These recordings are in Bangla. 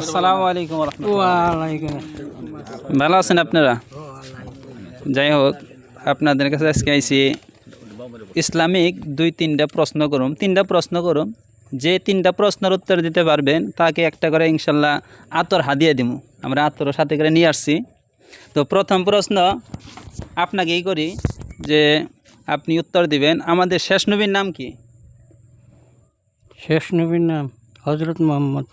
আসসালামু আলাইকুম ভালো আছেন আপনারা? যাই হোক আপনাদের কাছে আজকে আইসি ইসলামিক দুই তিনটা প্রশ্ন করুম তিনটা প্রশ্ন করুন। যে তিনটা প্রশ্নের উত্তর দিতে পারবেন তাকে একটা করে ইনশাল্লাহ আতর হাদিয়ে দিব আমরা আতর সাথে করে নিয়ে আসছি। তো প্রথম প্রশ্ন আপনাকেই করি যে আপনি উত্তর দিবেন। আমাদের শেষ নবীর নাম কি? শেষ নবীর নাম? হজরত মোহাম্মদ।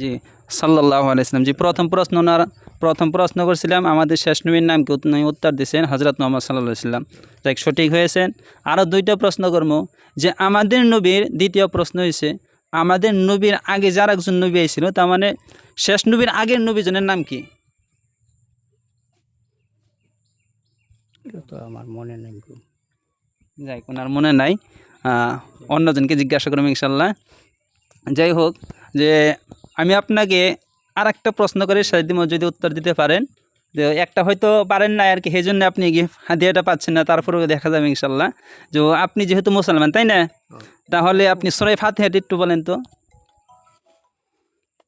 জি সাল্লাহ আলাইসলাম জি প্রথম প্রশ্ন ওনার প্রথম প্রশ্ন করছিলাম আমাদের শেষ নবীর নাম কি উনি উত্তর দিয়েছেন হজরত মোহাম্মদ সাল্লাহ সাল্লাম যাই সঠিক হয়েছেন আরও দুইটা প্রশ্ন করব যে আমাদের নবীর দ্বিতীয় প্রশ্ন হয়েছে আমাদের নবীর আগে যার একজন নবী আইছিল তার মানে শেষ নবীর আগের নবীজনের নাম কি? তো আমার মনে নেই যাই ওনার মনে নাই। অন্যজনকে জিজ্ঞাসা করব ইনশাল্লাহ যাই হোক যে আমি আপনাকে আর একটা প্রশ্ন করে সেদিন যদি উত্তর দিতে পারেন। যে একটা হয়তো পারেন না আর কি সেই জন্য আপনি কি হাদিয়াটা পাচ্ছেন না তারপরেও দেখা যাবে ইনশাল্লাহ। যে আপনি যেহেতু মুসলমান তাই না? তাহলে আপনি সরাই ফাতে একটু বলেন তো।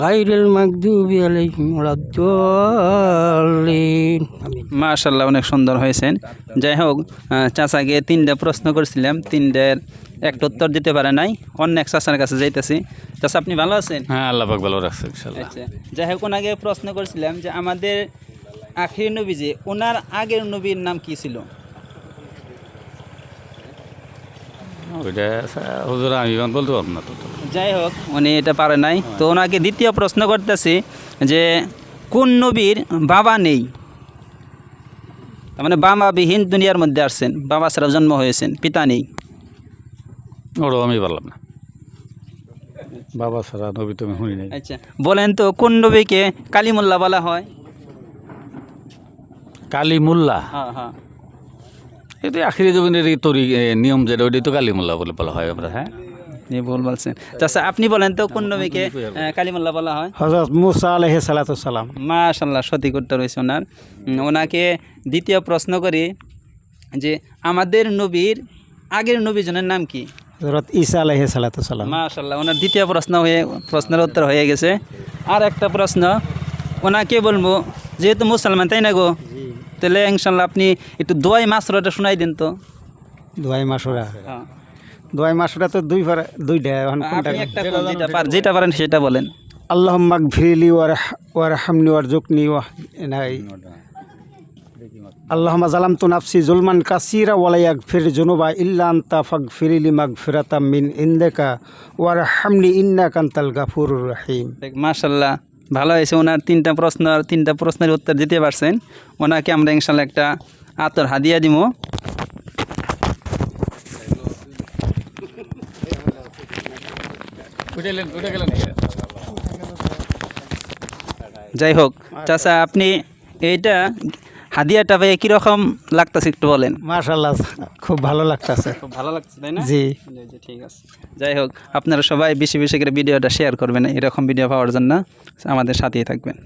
গায়রিল মাগদুবি আলাইহিম ওয়ালাদ-দাল্লিন। আমিন মাশাল্লাহ অনেক সুন্দর হয়েছেন। যাই হোক চাচাকে তিনটা প্রশ্ন করেছিলাম। তিনটার একটা উত্তর দিতে পারে নাই অন্য এক চাচার কাছে যাইতেছি। চাচা আপনি ভালো আছেন? হ্যাঁ আল্লাহ পাক ভালো রাখছে ইনশাল্লাহ আচ্ছা যাই হোক ওনাকে প্রশ্ন করেছিলাম যে আমাদের আখির নবী যে ওনার আগের নবীর নাম কি ছিল? ওইটা হুজুর আমি বলতে পারব না তো যাই হোক উনি এটা পারে নাই। তো ওনাকে দ্বিতীয় প্রশ্ন করতেছি যে কোন নবীর বাবা নেই? তার মানে বাবাবিহীন দুনিয়ার মধ্যে আসছেন বাবা ছাড়া জন্ম হয়েছেন পিতা নেই। ওটাও আমি পারলাম না। বাবা সারা নবী তুমি শুনি নাই। আচ্ছা বলেন তো কোন নবীকে কালিমুল্লাহ বলা হয়? কালী মোল্লা হ্যাঁ হ্যাঁ। এটা আখিরি জমিনের তরি নিয়ম যেটা ওইটাই তো কালীমোল্লা বলে বলা হয় আমরা হ্যাঁ ভুল বলছেন চাচা আপনি বলেন তো কোন নবীকে আহ, কালিমুল্লাহ বলা হয়? হযরত মুসা আলাইহিস সালাতু সালাম। মাশাল্লাহ সঠিক উত্তর রয়েছে ওনার। ওনাকে দ্বিতীয় প্রশ্ন করি যে আমাদের নবীর আগের নবীজনের নাম কি? হযরত ঈসা আলাইহিস সালাতু সালাম। মাশাল্লাহ ওনার দ্বিতীয় প্রশ্ন হয়ে প্রশ্নের উত্তর হয়ে গেছে। আর একটা প্রশ্ন ওনাকে বলব যেহেতু মুসলমান তাই না গো? তাহলে ইনশাল্লাহ আপনি একটু দোয়াই মাসরটা শোনাই দিন তো। দোয়াই মাসুরা? দোয়াই মাসুরা তো দুই পারে দুইটা এখন যেটা পারেন সেটা বলেন। আল্লাহ মাগফিরলি ওয়ারহামনি ওয়ারজুকনি ওয়া নাই আল্লাহুম্মা জালামতু নাফসি জুলমান কাসীরা ওয়া লা ইয়াগফির যুনুবা ইল্লা আনতা ফাগফিরলি মাগফিরাতাম মিন ইনদাকা। ওয়ারহামনি ইন্নাকা আনতাল গাফুরুর রহিম। মাশাল্লাহ ভালো হয়েছে। ওনার তিনটা প্রশ্ন আর তিনটা প্রশ্নের উত্তর দিতে পারছেন। ওনাকে আমরা ইনশাল্লাহ একটা আতর হাদিয়া দিব। যাই হোক, চাচা, আপনি এইটা হাদিয়াটা ভাই কীরকম লাগতেছে একটু বলেন। মার্শাল্লাহ খুব ভালো লাগতেছে। খুব ভালো লাগছে তাই না? জি। জি, জি, ঠিক আছে। যাই হোক আপনারা সবাই বেশি বেশি করে ভিডিওটা শেয়ার করবেন এরকম ভিডিও পাওয়ার জন্য আমাদের সাথেই থাকবেন।